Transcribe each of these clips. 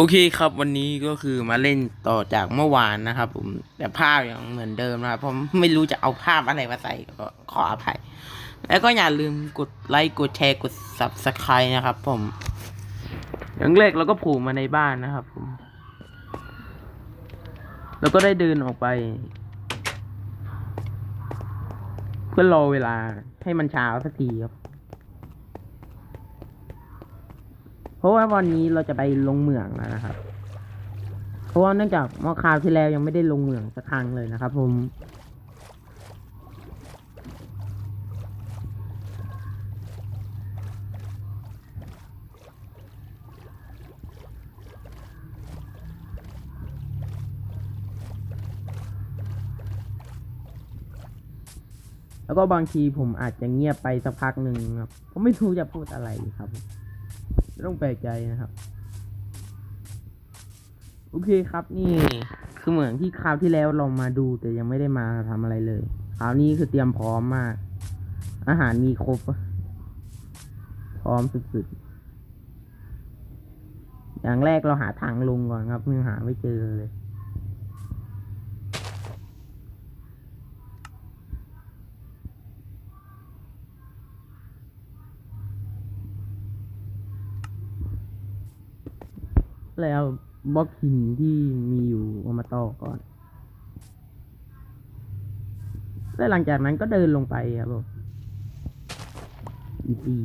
โอเคครับวันนี้ก็คือมาเล่นต่อจากเมื่อวานนะครับผมแต่ภาพยังเหมือนเดิมนะครับผมไม่รู้จะเอาภาพอะไรมาใส่ก็ขออภัย แล้วก็อย่าลืมกดไลค์กดแชร์กด subscribe นะครับ ผมอย่างแรกเราก็ผูกมาในบ้านนะครับผม แล้วก็ได้เดินออกไป เพื่อรอเวลาให้มันเช้าสักทีครับ เพราะว่าวันนี้เราจะไปลงเหมืองแล้วนะครับ เพราะว่าเนื่องจากเมื่อคราวที่แล้วยังไม่ได้ลงเหมืองสักครั้งเลยนะครับ ผม แล้วก็บางทีผมอาจจะเงียบไปสักพักหนึ่งครับผมไม่รู้จะพูดอะไรครับ ไม่ต้องแปลกใจนะครับ โอเคครับนี่คือเหมือนที่คราวที่แล้วเรามาดูแต่ยังไม่ได้มาทำอะไรเลย คราวนี้คือเตรียมพร้อมมาก อาหารมีครบ พร้อมสุดๆอย่างแรกเราหาทางลงก่อนครับยังหาไม่เจอเลย แล้วบล็อกหินที่มีอยู่เอามาต่อก่อน แล้วหลังจากนั้นก็เดินลงไปครับผมอีซี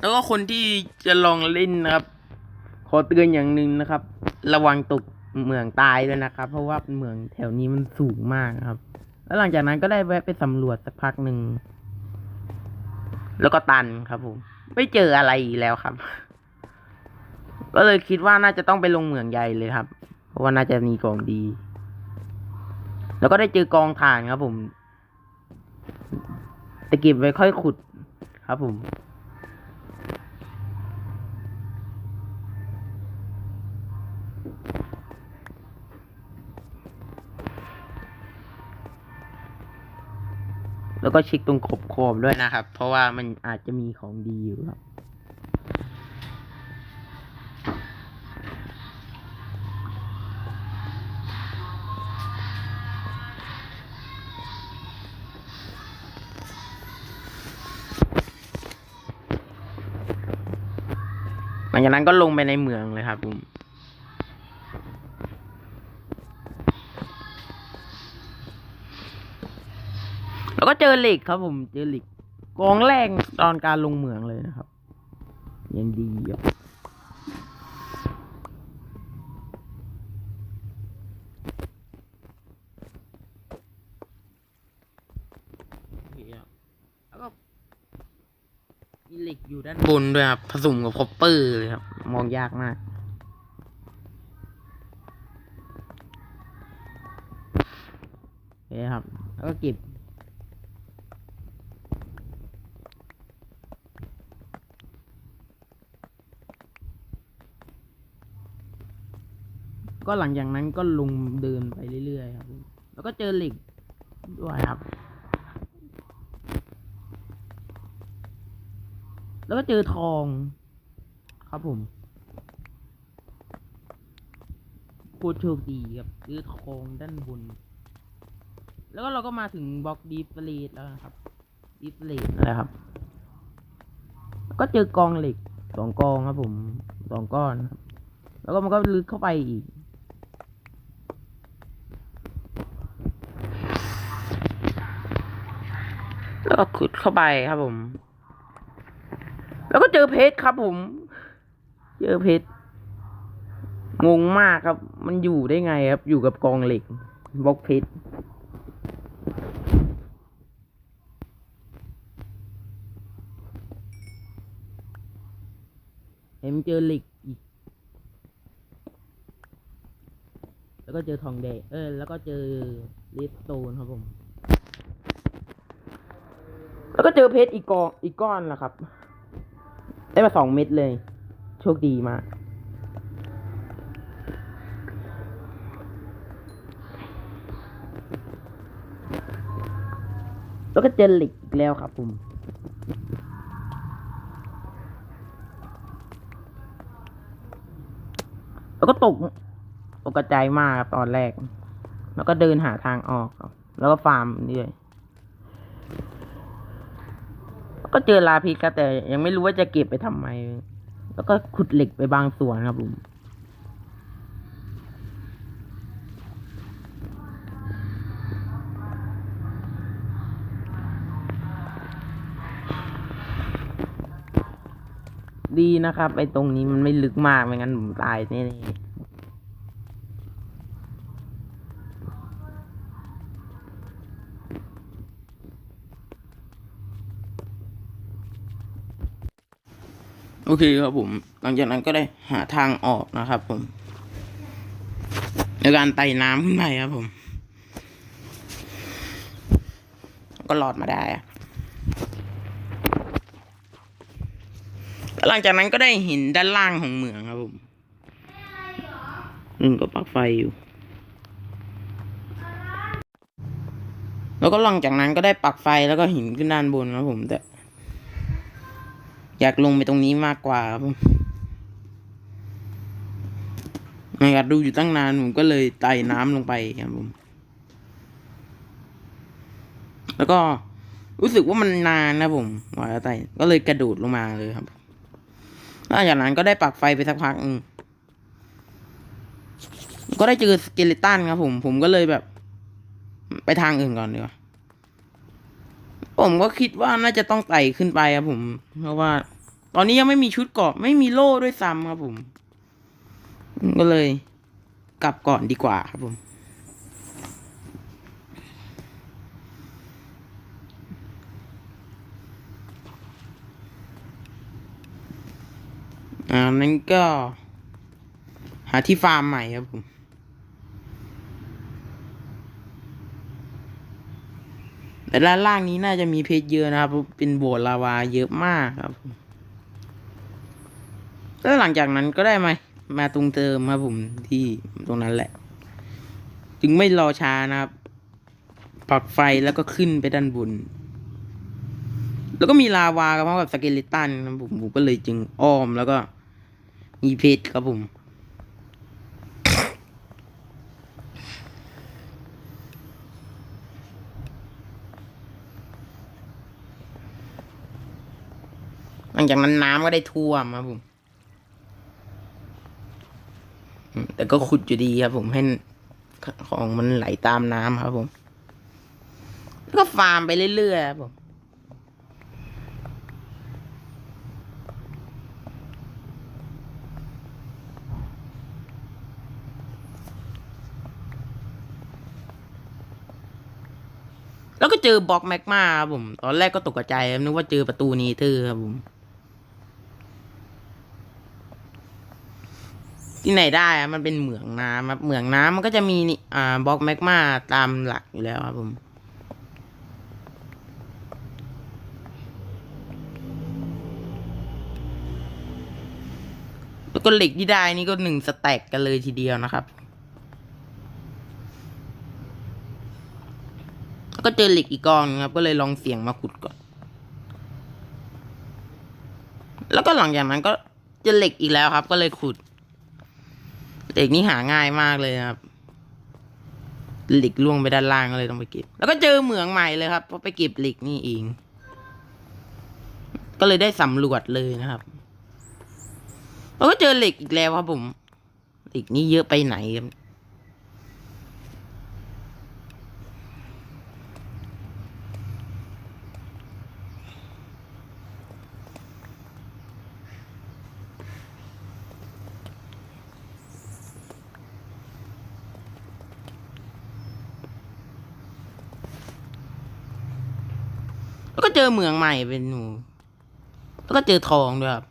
แล้วก็คนที่จะลองเล่นนะครับ ขอเตือนอย่างหนึ่งนะครับ ระวังตกเหมืองตายด้วยนะครับ เพราะว่าเหมืองแถวนี้มันสูงมากครับ แล้วหลังจากนั้นก็ได้แวะไปสำรวจสักพักหนึ่ง แล้วก็ตันครับผม ไม่เจออะไรอีกแล้วครับ ก็เลยคิดว่าน่าจะต้องไปลงเหมืองใหญ่เลยครับ เพราะว่าน่าจะมีกองดี แล้วก็ได้เจอกองถ่านครับผมแต่เก็บไว้ค่อยขุดครับผม แล้วก็เช็คตรงขอบขอบด้วยนะครับ เพราะว่ามันอาจจะมีของดีอยู่ครับหลังจากนั้นก็ลงไปในเมืองเลยครับผม แล้วก็เจอเหล็กครับผมเจอเหล็กกองแรกตอนการลงเหมืองเลยนะครับ ยังดีอะแล้วก็มีเหล็กอยู่ด้านบนด้วยครับ ผสมกับคอปเปอร์เลยครับ มองยากมากโอเคครับ แล้วก็เก็บ ก็หลังจากนั้นก็ลงเดินไปเรื่อยๆครับ แล้วก็เจอเหล็กด้วยครับ แล้วก็เจอทอง ครับผมโคตรโชคดีครับเจอทองด้านบน แล้วก็เราก็มาถึงบล็อกดีฟเลตแล้วนะครับดีฟเลตนะครับ ก็เจอกองเหล็กสองกองครับผมสองก้อนครับแล้วก็มันก็ลึกเข้าไปอีก แล้วก็ขุดเข้าไปครับผม แล้วก็เจอเพชรครับผม เจอเพชรงงมากครับ มันอยู่ได้ไงครับ อยู่กับกองเหล็กบล็อกเพชรเห็นเจอเหล็กอีก แล้วก็เจอทองแดง เออ แล้วก็เจอเลสโตนครับผม แล้วก็เจอเพชรอีกกองอีกก้อนนะครับ ได้มาสองเม็ดเลย โชคดีมากแล้วก็เจอเหล็กอีกแล้วครับผมแล้วก็ตกตกกระจายมากครับตอนแรก แล้วก็เดินหาทางออกครับ แล้วก็ฟาร์มเรื่อย ก็เจอลาพิษครับแต่ยังไม่รู้ว่าจะเก็บไปทำไม แล้วก็ขุดเหล็กไปบางส่วนครับผมดีนะครับไอ้ตรงนี้มันไม่ลึกมากไม่งั้นผมตายแน่ๆ โอเคครับผม หลังจากนั้นก็ได้หาทางออกนะครับผม ในการไต่น้ำขึ้นไปครับผม ก็รอดมาได้หลังจากนั้นก็ได้เห็นด้านล่างของเหมืองครับผมหนึ่งก็ปลักไฟอยู่ แล้วก็หลังจากนั้นก็ได้ปักไฟแล้วก็หินขึ้นด้านบนครับผมแต่ อยากลงไปตรงนี้มากกว่าครับผมไม่อยากดูอยู่ตั้งนานผมก็เลยไต่น้ำลงไปครับผมแล้วก็รู้สึกว่ามันนานนะผมว่าจะไต่ก็เลยกระโดดลงมาเลยครับหลังจากนั้นก็ได้ปักไฟไปสักพักหนึงก็ได้เจอสเกเลตันครับผม ผมก็เลยแบบ ไปทางอื่นก่อนดีกว่า ผมก็คิดว่าน่าจะต้องไต่ขึ้นไปครับผม เพราะว่า ตอนนี้ยังไม่มีชุดเกาะไม่มีโล่ด้วยซ้ำครับผม ก็เลย กลับก่อนดีกว่าครับผม อ่านั้นก็ หาที่ฟาร์มใหม่ครับผม แต่ด้านล่างนี้น่าจะมีเพชรเยอะนะครับเพราะเป็นโบสถ์ลาวาเยอะมากครับ แล้วหลังจากนั้นก็ได้มา มาตรงเติมครับผมที่ตรงนั้นแหละ จึงไม่รอช้านะครับปักไฟแล้วก็ขึ้นไปด้านบน แล้วก็มีลาวากับพร้อมกับสเกเลตันครับผมผมก็เลยจึงอ้อมแล้วก็มีเพชรครับผม ลังจากนั้นน้ำก็ได้ท่วมครับผมอืมแต่ก็ขุดอยู่ดีครับผมให้ของมันไหลตามน้ำครับผม แล้วก็ฟาร์มไปเรื่อยๆครับผมแล้วก็เจอบล็อกแมกมาครับผม ตอนแรกก็ตกใจนึกว่าเจอประตูนีเธอร์ครับผม ที่ไหนได้อะมันเป็นเหมืองน้ำครับเหมืองน้ำมันก็จะมีนี่อ่าบล็อกแมกมาตามหลักอยู่แล้วครับผมแล้วก็เหล็กที่ได้นี่ก็หนึ่งสแต็กกันเลยทีเดียวนะครับ แล้วก็เจอเหล็กอีกกองนึงครับ ก็เลยลองเสียงมาขุดก่อน แล้วก็หลังจากนั้นก็เจอเหล็กอีกแล้วครับ ก็เลยขุด เหล็กนี่หาง่ายมากเลยครับเหล็กล่วงไปด้านล่างก็เลยต้องไปเก็บ แล้วก็เจอเหมืองใหม่เลยครับเพราะไปเก็บเหล็กนี่เอง ก็เลยได้สำรวจเลยนะครับแล้วก็เจอเหล็กอีกแล้วครับผม เหล็กนี่เยอะไปไหนครับ จอเหมืองใหม่เป็นหนู แล้วก็เจอทองด้วยครับ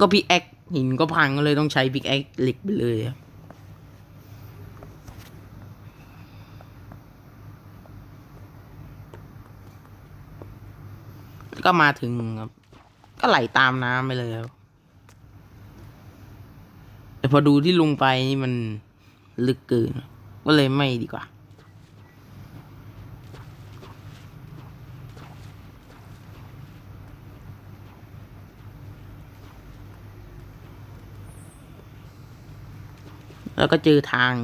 ก็พี่แอคหินก็พังก็เลยต้องใช้พิกแอคเหล็กไปเลยครับก็มาถึงครับ ก็ไหลตามน้ำไปเลยครับแต่พอดูที่ลงไปนี่มันลึกเกิน ก็เลยไม่ดีกว่า แล้วก็เจอทาง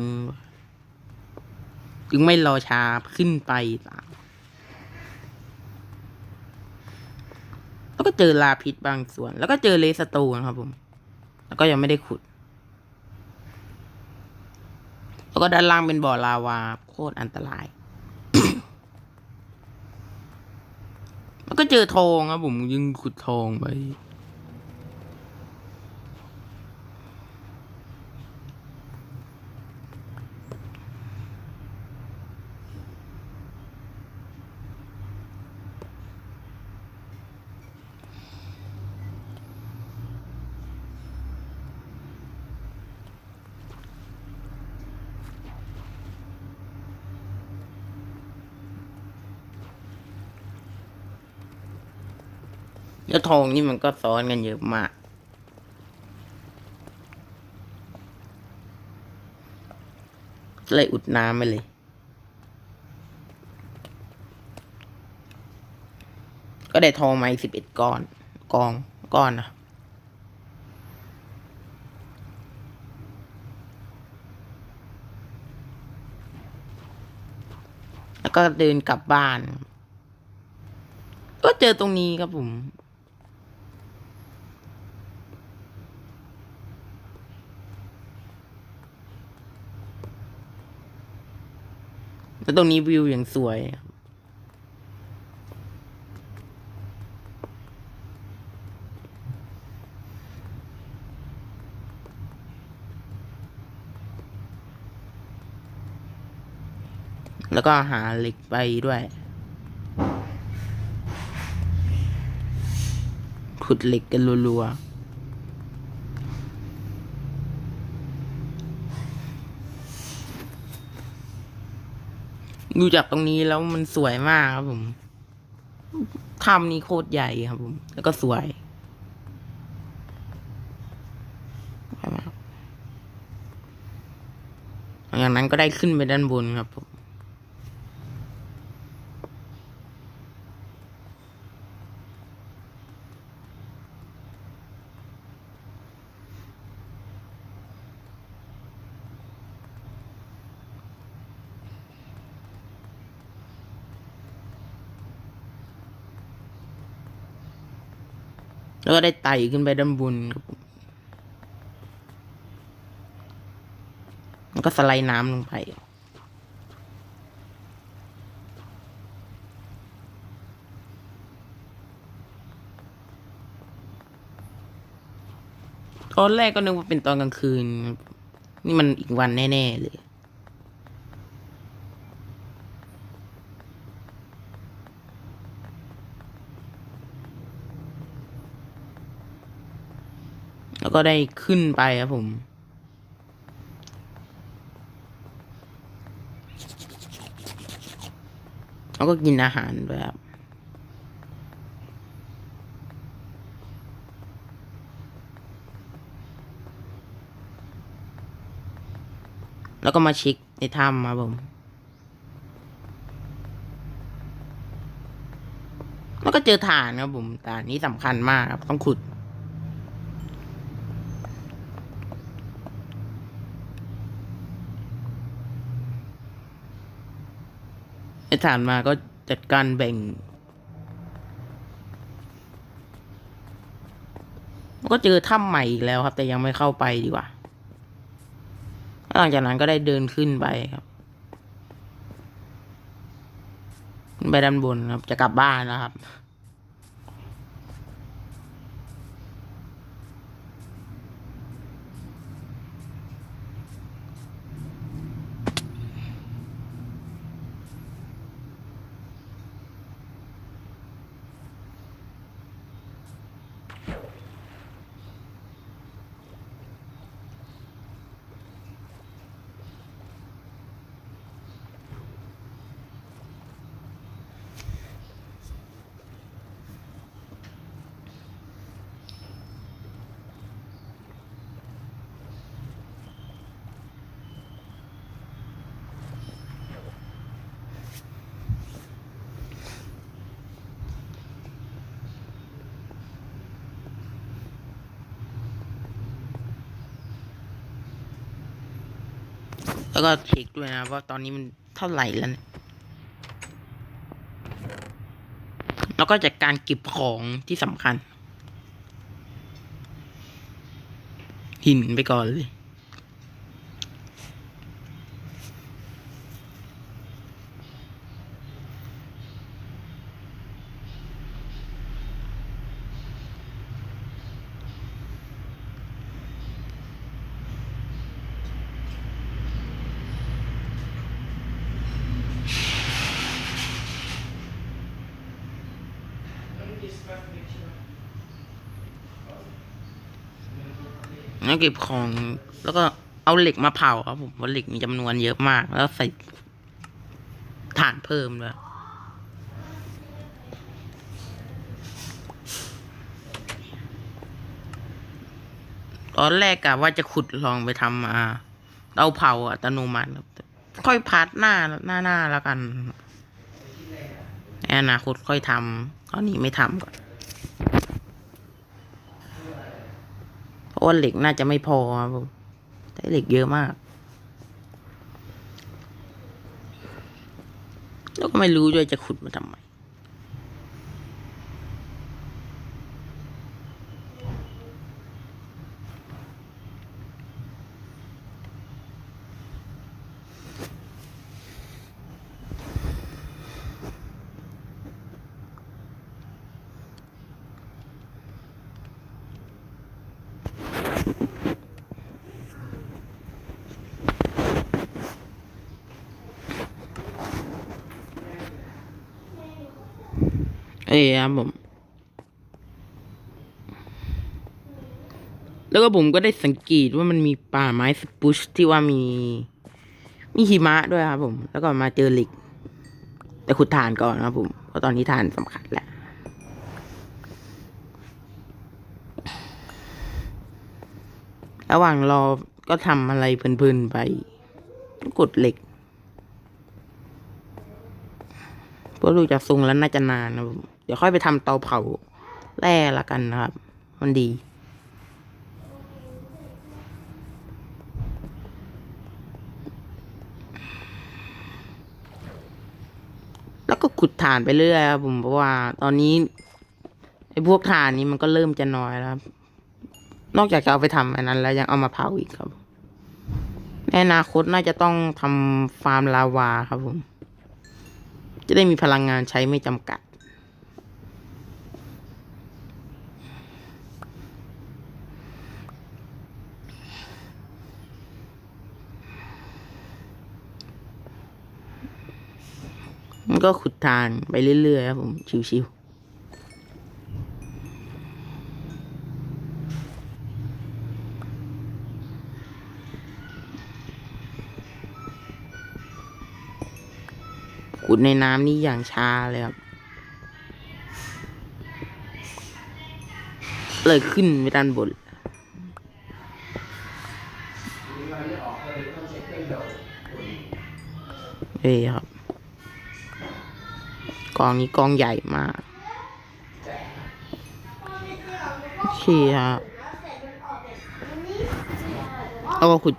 จึงไม่รอช้าขึ้นไปตาม แล้วก็เจอลาพิษบางส่วน แล้วก็เจอเลสโตนครับผม แล้วก็ยังไม่ได้ขุด แล้วก็ด้านล่างเป็นบ่อลาวาโคตรอันตราย แล้วก็เจอทองครับผมยิงขุดทองไป ทองนี่มันก็ซ้อนกันเยอะมาก เลยอุดน้ำไปเลย ก็ได้ทองมาอีกสิบเอ็ดก้อน กองก้อนนะแล้วก็เดินกลับบ้าน ก็เจอตรงนี้ครับผม แล้วตรงนี้วิวอย่างสวย แล้วก็หาเหล็กไปด้วย ขุดเหล็กกันรัวๆ ดูจากตรงนี้แล้วมันสวยมากครับผมถ้ำนี้โคตรใหญ่ครับผม แล้วก็สวยสวยมากหลังจากนั้นก็ได้ขึ้นไปด้านบนครับผม ก็ได้ไต่ขึ้นไปด้านบนครับผมแล้วก็สไลด์น้ำลงไป ตอนแรกก็นึกว่าเป็นตอนกลางคืน นี่มันอีกวันแน่ ๆ เลย ก็ได้ขึ้นไปครับผม แล้วก็กินอาหารด้วยครับแล้วก็มาเช็คในถ้ำครับผม แล้วก็เจอฐานครับผมฐานนี้สำคัญมากครับ ต้องขุด ไอ้ฐานมาก็จัดการแบ่ง ก็เจอถ้ำใหม่อีกแล้วครับ แต่ยังไม่เข้าไปดีกว่าหลังจากนั้นก็ได้เดินขึ้นไปครับไปด้านบนครับ จะกลับบ้านแล้วครับ แล้วก็เช็คด้วยนะว่าตอนนี้มันเท่าไหร่แล้วเนี่ยแล้วก็จัดการเก็บของที่สำคัญหินไปก่อนเลย แล้วเก็บของ แล้วก็เอาเหล็กมาเผาครับผมเพราะเหล็กมีจำนวนเยอะมาก แล้วใส่ถ่านเพิ่มด้วยตอนแรกกะว่าจะขุดลองไปทำอ่าเตาเผาอัตโนมัติค่อยพัดหน้าหน้าหน้าแล้วกันในอนาคตค่อยทำตอนนี้ไม่ทำก่อน อ้นเหล็กน่าจะไม่พอครับผมใช้เหล็กเยอะมาก แล้วก็ไม่รู้ด้วยจะขุดมาทำไม เอ้ยครับผม แล้วก็ผมก็ได้สังเกตว่ามันมีป่าไม้สปุชที่ว่ามี มีหิมะด้วยครับผม แล้วก็มาเจอเหล็ก แต่ขุดถ่านก่อนครับผม เพราะตอนนี้ถ่านสำคัญแหละระหว่างรอก็ทำอะไรเพลินๆไป กดเหล็กเพราะดูจากทรงแล้วน่าจะนานนะครับ เดี๋ยวค่อยไปทำเตาเผาแร่ละกันนะครับ มันดี แล้วก็ขุดถ่านไปเรื่อยครับผมเพราะว่า ตอนนี้ไอ้พวกถ่านนี้มันก็เริ่มจะน้อยแล้วครับ นอกจากจะเอาไปทำอันนั้น แล้วยังเอามาเผาอีกครับในอนาคตน่าจะต้องทำฟาร์มลาวาครับผม จะได้มีพลังงานใช้ไม่จำกัด มันก็ขุดทานไปเรื่อยๆครับผม ชิวๆขุดในน้ำนี่อย่างช้าเลยครับ เลยขึ้นไปด้านบนเอ้ยครับ กองนี้กองใหญ่มาก โอเคครับเอาก็ขุด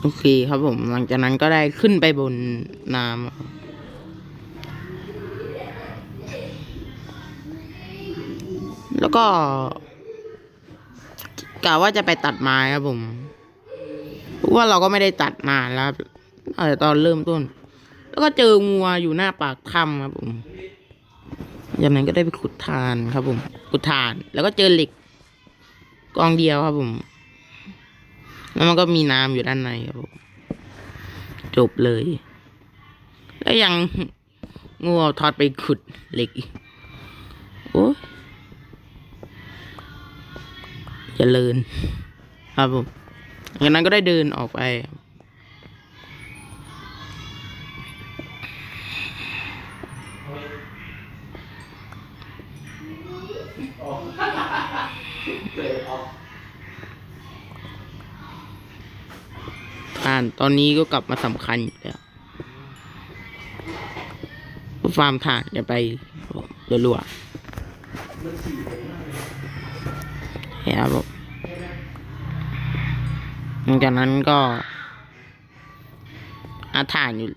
โอเคครับผมหลังจากนั้นก็ได้ขึ้นไปบนน้ำแล้วก็ กะว่าจะไปตัดไม้ครับผมว่าเราก็ไม่ได้ตัดนานแล้วตั้งแต่ตอนเริ่มต้น แล้วก็เจองัวอยู่หน้าปากถ้ำครับผมจากนั้นก็ได้ไปขุดทานครับผมขุดทาน แล้วก็เจอเหล็กกองเดียวครับผม แล้วมันก็มีน้ำอยู่ด้านในครับผมจบเลย แล้วยังงูเอาทอดไปขุดเหล็กอีกโอ้ เจริญ ครับผมจากนั้นก็ได้เดินออกไปผ่านตอนนี้ก็กลับมาสำคัญอยู่แล้วฟาร์มถ่านจะไปรัวๆ เนี่ครับผมหลังจากนั้นก็อาถ่านอยู่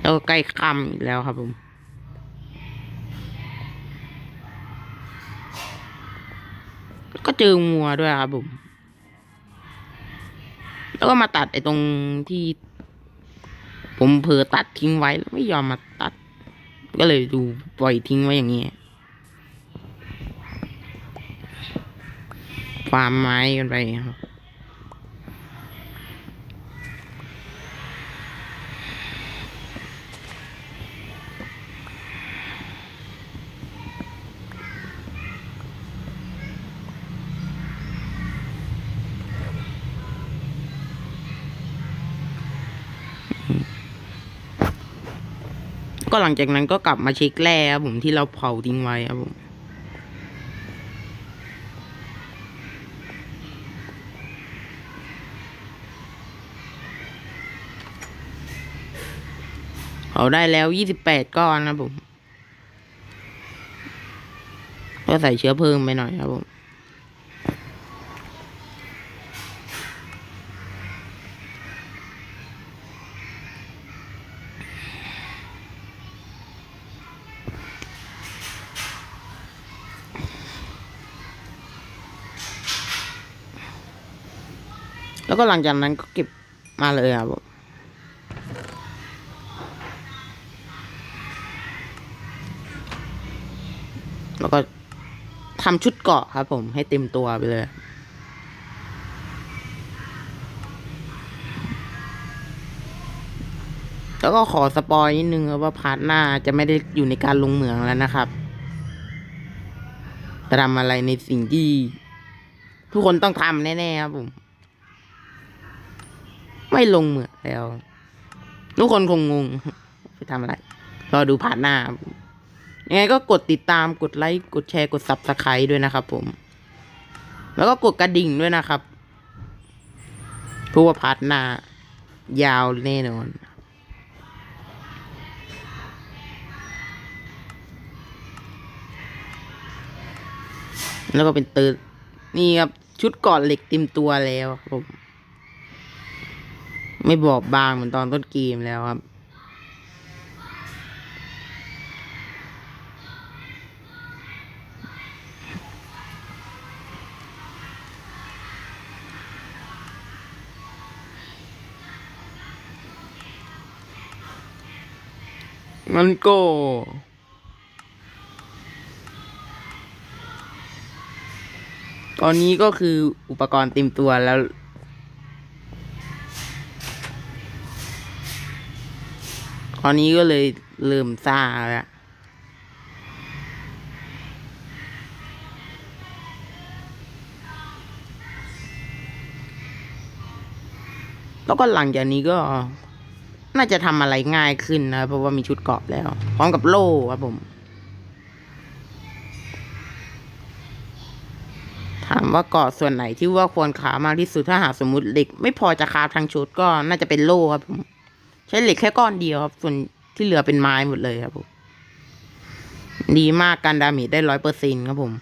แล้วใกล้ค่ำอีกแล้วครับผมก็เจองัวด้วยครับผม แล้วก็มาตัดไอ้ตรงที่ ผมเผลอตัดทิ้งไว้แล้วไม่ยอมมาตัด ก็เลยดูปล่อยทิ้งไว้อย่างนี้ฟาร์มไม้กันไปครับ ก็หลังจากนั้นก็กลับมาเช็คแร่ครับผมที่เราเผาทิ้งไว้ครับผมเผาได้แล้วยี่สิบแปดก้อนนะครับผม ก็ใส่เชื้อเพลิงไปหน่อยครับผม แล้วก็หลังจากนั้นก็เก็บมาเลยครับผมแล้วก็ทำชุดเกาะครับผมให้เต็มตัวไปเลยแล้วก็ขอสปอยนิดนึงว่าพาร์ทหน้าจะไม่ได้อยู่ในการลงเหมืองแล้วนะครับจะทำอะไรในสิ่งที่ทุกคนต้องทำแน่ๆครับผม ไม่ลงเหมืองแล้ว ทุกคนคงงงไปทำอะไร รอดูผ่านหน้า ยังไงก็กดติดตามกดไลค์กดแชร์กด subscribe ด้วยนะครับผม แล้วก็กดกระดิ่งด้วยนะครับเพราะว่าพาร์ทหน้ายาวแน่นอนแล้วก็เป็นตืดนี่ครับ ชุดเกอดเหล็กเต็มตัวแล้วครับผม ไม่บอบบางเหมือนตอนต้นเกมแล้วครับ มันโก็ตอนนี้ก็คืออุปกรณ์เต็มตัวแล้ว ตอนนี้ก็เลยเริ่มซ่าแล้วแล้วก็หลังจากนี้ก็น่าจะทำอะไรง่ายขึ้นนะ เพราะว่ามีชุดเกาะแล้ว พร้อมกับโล่ครับผม ถามว่าเกาะส่วนไหนที่ว่าควรขามากที่สุดถ้าหากสมมติเหล็ก ไม่พอจะคาฟทั้งชุดก็น่าจะเป็นโล่ครับผม ใช้เหล็กแค่ก้อนเดียวครับ ส่วนที่เหลือเป็นไม้หมดเลยครับผม ดีมากการดาเมจได้ร้อยเปอร์เซ็นครับผม